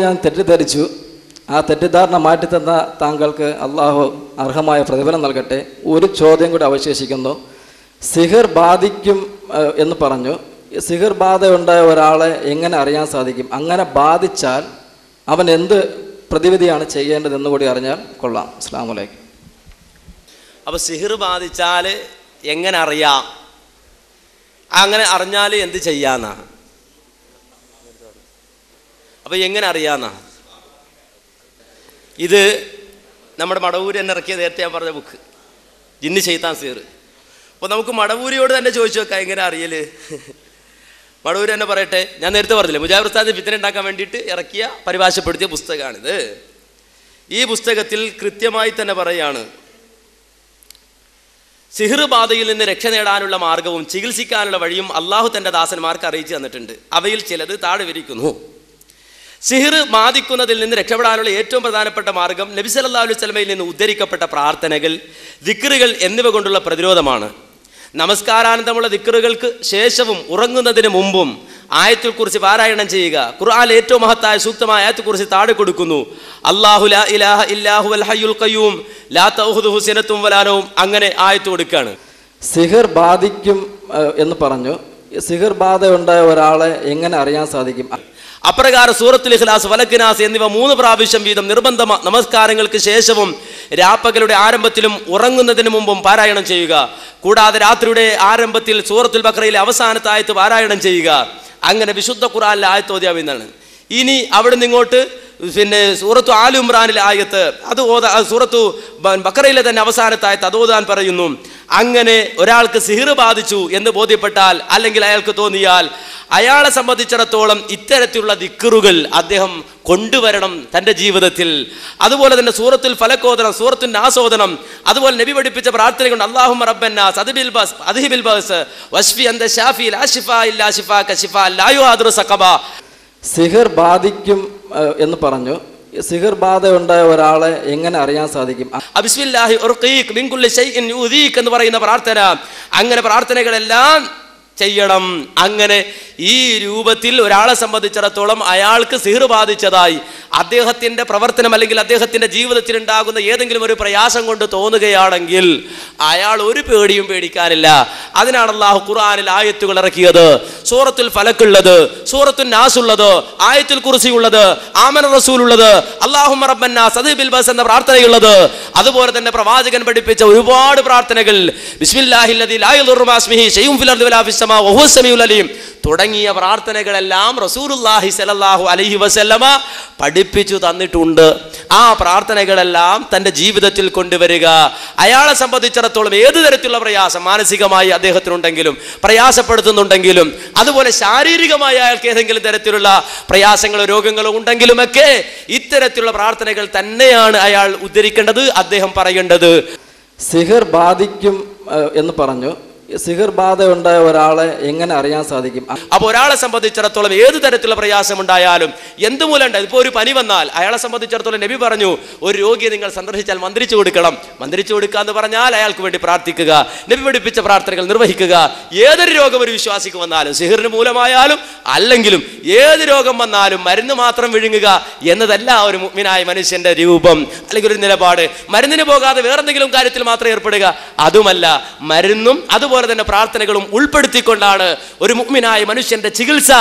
ഞാൻ തെറ്റിദ്ധരിച്ചു. ആ തെറ്റിദ്ധാരണ മാറ്റിത്തന്ന താങ്കൾക്ക് അള്ളാഹു അർഹമായ പ്രതിഫലം നൽകട്ടെ. ഒരു ചോദ്യം കൂടി അവശേഷിക്കുന്നു. സിഹിർ ബാധിക്കും എന്ന് പറഞ്ഞു. സിഹിർ ബാധ ഉണ്ടായ ഒരാളെ എങ്ങനെ അറിയാൻ സാധിക്കും? അങ്ങനെ ബാധിച്ചാൽ അവൻ എന്ത് പ്രതിവിധിയാണ് ചെയ്യേണ്ടതെന്ന് കൂടി അറിഞ്ഞാൽ കൊള്ളാം. അസ്ലാം വലൈക്കും അപ്പോൾ സിഹിർ ബാധിച്ചാൽ എങ്ങനെ അറിയാം? അങ്ങനെ അറിഞ്ഞാൽ എന്ത് ചെയ്യാന്നാ അപ്പോൾ എങ്ങനെ അറിയാന്നാ? ഇത് നമ്മുടെ മടവൂര് തന്നെ ഇറക്കിയ നേരത്തെ ഞാൻ പറഞ്ഞ ബുക്ക് ജിന്ന് ചെയ്താൻ സീർ. അപ്പോൾ നമുക്ക് മടവൂരിയോട് തന്നെ ചോദിച്ചു നോക്കാം എങ്ങനെ അറിയൽ? മടവൂര് തന്നെ പറയട്ടെ ഞാൻ നേരത്തെ പറഞ്ഞില്ലേ മുജാബ് ഉസ്താദ് ഫിത്തന ഉണ്ടാക്കാൻ വേണ്ടിയിട്ട് ഇറക്കിയ പരിഭാഷപ്പെടുത്തിയ പുസ്തകമാണിത്. ഈ പുസ്തകത്തിൽ കൃത്യമായി തന്നെ പറയാണ് സിഹിർ ബാധയിൽ നിന്ന് രക്ഷ നേടാനുള്ള മാർഗവും ചികിത്സിക്കാനുള്ള വഴിയും അള്ളാഹു തന്റെ ദാസന്മാർക്ക് അറിയിച്ചു തന്നിട്ടുണ്ട്. അവയിൽ ചിലത് താഴെ വിരിക്കുന്നു സിഹിർ ബാധിക്കുന്നതിൽ നിന്ന് രക്ഷപ്പെടാനുള്ള ഏറ്റവും പ്രധാനപ്പെട്ട മാർഗം നബി സല്ലല്ലാഹു അലൈഹി വസല്ലമയിൽ നിന്ന് ഉദ്ധരിക്കപ്പെട്ട പ്രാർത്ഥനകൾ ദിക്റുകൾ എന്നിവ കൊണ്ടുള്ള പ്രതിരോധമാണ്. നമസ്കാരാനന്ദമുള്ള ദിക്റുകൾക്ക് ശേഷവും ഉറങ്ങുന്നതിന് മുമ്പും ആയത്തിൽ കുറിച്ച് പാരായണം ചെയ്യുക. ഖുർആൻ ഏറ്റവും മഹത്തായ സൂക്തമായ ആയത്തെ കുറിച്ച് താഴെ കൊടുക്കുന്നു. അല്ലാഹു ലാ ഇലാഹ ഹയ്യുൽ ലാ വലാനവും അങ്ങനെ ആയത്ത് കൊടുക്കുകയാണ്. സിഹിർ ബാധിക്കും എന്ന് പറഞ്ഞു. സിഹിർ ബാധ ഉണ്ടായ ഒരാളെ എങ്ങനെ അറിയാൻ സാധിക്കും? അപ്രകാരം സൂറത്തുൽ ഇഖ്ലാസ് വലക്കിനാസ് എന്നിവ മൂന്ന് പ്രാവശ്യം വീതം നിർബന്ധ നമസ്കാരങ്ങൾക്ക് ശേഷവും രാപ്പകലുടെ ആരംഭത്തിലും ഉറങ്ങുന്നതിന് മുമ്പും പാരായണം ചെയ്യുക. കൂടാതെ രാത്രിയുടെ ആരംഭത്തിൽ സൂറത്തുൽ ബക്രയിലെ അവസാനത്തെ ആയത്ത് പാരായണം ചെയ്യുക. അങ്ങനെ വിശുദ്ധ ഖുറാനിലെ ആയത്ത് ഓദ്യാവുന്നതാണ് ഇനി അവിടെ നിന്ന് ഇങ്ങോട്ട് പിന്നെ സൂറത്തു ആലു ആയത്ത് അത് ഓതാ സൂറത്തു ബക്കറയിലെ തന്നെ അവസാനത്തെ ആയത്ത് അത് ഓതാൻ പറയുന്നു. അങ്ങനെ ഒരാൾക്ക് സിഹിർ ബാധിച്ചു എന്ന് ബോധ്യപ്പെട്ടാൽ അല്ലെങ്കിൽ അയാൾക്ക് തോന്നിയാൽ അയാളെ സംബന്ധിച്ചിടത്തോളം ഇത്തരത്തിലുള്ള ദിക്കറുകൾ അദ്ദേഹം കൊണ്ടുവരണം തന്റെ ജീവിതത്തിൽ. അതുപോലെ തന്നെ സൂറത്തുൽ ഫലക്കോദനം സൂറത്തുൽ ആസോദനം അതുപോലെ നബി പഠിപ്പിച്ച പ്രാർത്ഥന കൊണ്ട് അള്ളാഹു റബ്ബന്നാസ് അദ്ബിൽ ബസ് അദ്ഹിബിൽ ബസ് വഷ്ഫി അന്ത ഷാഫി ലാ ഷിഫ ഇല്ലാ ഷിഫ കഷിഫ ലായു ആദുർ സഖബ. സിഹിർ ബാധിക്കും എന്ന് പറഞ്ഞു. ഈ സിഹിർ ബാധ ഉണ്ടായ ഒരാളെ എങ്ങനെ അറിയാൻ സാധിക്കും? എന്ന് പറയുന്ന പ്രാർത്ഥന. അങ്ങനെ പ്രാർത്ഥനകളെല്ലാം ചെയ്യണം. അങ്ങനെ ഈ രൂപത്തിൽ ഒരാളെ സംബന്ധിച്ചിടത്തോളം അയാൾക്ക് സിഹിർ ബാധിച്ചതായി. അദ്ദേഹത്തിന്റെ പ്രവർത്തനം അല്ലെങ്കിൽ അദ്ദേഹത്തിന്റെ ജീവിതത്തിൽ ഉണ്ടാകുന്ന ഏതെങ്കിലും ഒരു പ്രയാസം കൊണ്ട് തോന്നുകയാണെങ്കിൽ അയാൾ ഒരു പേടിയും പേടിക്കാനില്ല. അതിനാണ് അള്ളാഹു ഖുർആാനിൽ ആയത്തുകൾ ഇറക്കിയത്. സൂറത്തുൽ ഫലക്കുള്ളത് സൂറത്തുൽ നാസുള്ളത് ആയത്തുൽ കുറിസിയുള്ളത് ആമന റസൂൽ ഉള്ളത് അള്ളാഹു റബ്ബന്നാ സദീബിൽ ബസ് എന്ന പ്രാർത്ഥനയുള്ളത്. അതുപോലെ തന്നെ പ്രവാചകൻ പഠിപ്പിച്ച ഒരുപാട് പ്രാർത്ഥനകൾ. ഫിൽ തുടങ്ങിയ പ്രാർത്ഥനകളെല്ലാം റസൂലുള്ളാഹി സലല്ലാഹു അലഹി വസല്ലമ പഠിപ്പിച്ചു തന്നിട്ടുണ്ട്. ആ പ്രാർത്ഥനകളെല്ലാം തന്റെ ജീവിതത്തിൽ കൊണ്ടുവരിക. അയാളെ സംബന്ധിച്ചിടത്തോളം ഏത് തരത്തിലുള്ള പ്രയാസം മാനസികമായി അദ്ദേഹത്തിനുണ്ടെങ്കിലും പ്രയാസപ്പെടുത്തുന്നുണ്ടെങ്കിലും അതുപോലെ ശാരീരികമായി അയാൾക്ക് ഏതെങ്കിലും തരത്തിലുള്ള പ്രയാസങ്ങളോ രോഗങ്ങളോ ഉണ്ടെങ്കിലുമൊക്കെ ഇത്തരത്തിലുള്ള പ്രാർത്ഥനകൾ തന്നെയാണ് അയാൾ ഉദ്ധരിക്കേണ്ടത് അദ്ദേഹം പറയേണ്ടത്. സിഹർ ബാധിക്കും എന്ന് പറഞ്ഞു. സിഹിർ ബാധ ഉണ്ടായ ഒരാളെ എങ്ങനെ അറിയാൻ സാധിക്കും? അപ്പോൾ ഒരാളെ സംബന്ധിച്ചിടത്തോളം ഏത് തരത്തിലുള്ള പ്രയാസം ഉണ്ടായാലും എന്ത് മൂലം ഉണ്ടായി ഇപ്പോൾ ഒരു പനി വന്നാൽ അയാളെ സംബന്ധിച്ചിടത്തോളം നബി പറഞ്ഞു ഒരു രോഗിയെ നിങ്ങൾ സന്ദർശിച്ചാൽ മന്ത്രിച്ചു കൊടുക്കണം. മന്ത്രിച്ചു കൊടുക്കുക എന്ന് പറഞ്ഞാൽ അയാൾക്ക് വേണ്ടി പ്രാർത്ഥിക്കുക നബി പഠിപ്പിച്ച പ്രാർത്ഥനകൾ നിർവഹിക്കുക. ഏതൊരു രോഗം ഒരു വിശ്വാസിക്ക് വന്നാലും സിഹിറിന് മൂലമായാലും അല്ലെങ്കിലും ഏത് രോഗം വന്നാലും മരുന്ന് മാത്രം വിഴുങ്ങുക എന്നതല്ല ഒരു മുഗ്മിനായ മനുഷ്യന്റെ രൂപം അല്ലെങ്കിൽ ഒരു നിലപാട്. മരുന്നിന് പോകാതെ വേറെന്തെങ്കിലും കാര്യത്തിൽ മാത്രം ഏർപ്പെടുക. അതുമല്ല മരുന്നും അതുപോലെ തന്നെ പ്രാർത്ഥനകളും ഉൾപ്പെടുത്തിക്കൊണ്ടാണ് ഒരു മുഗ്മിനായ മനുഷ്യന്റെ ചികിത്സ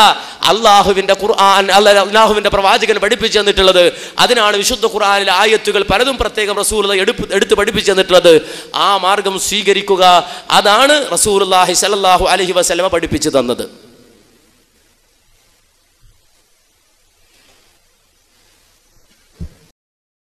അള്ളാഹുവിന്റെ ഖുർആൻ അള്ളാഹുവിന്റെ പ്രവാചകൻ പഠിപ്പിച്ചു തന്നിട്ടുള്ളത്. അതിനാണ് വിശുദ്ധ ഖുർആനിലെ ആയത്തുകൾ പലതും പ്രത്യേകം റസൂൽ എടുപ്പ് എടുത്ത് പഠിപ്പിച്ചു തന്നിട്ടുള്ളത്. ആ മാർഗം സ്വീകരിക്കുക. അതാണ് റസൂലുള്ളാഹി സ്വല്ലല്ലാഹു അലഹി വസ്ലമ പഠിപ്പിച്ചു തന്നത്.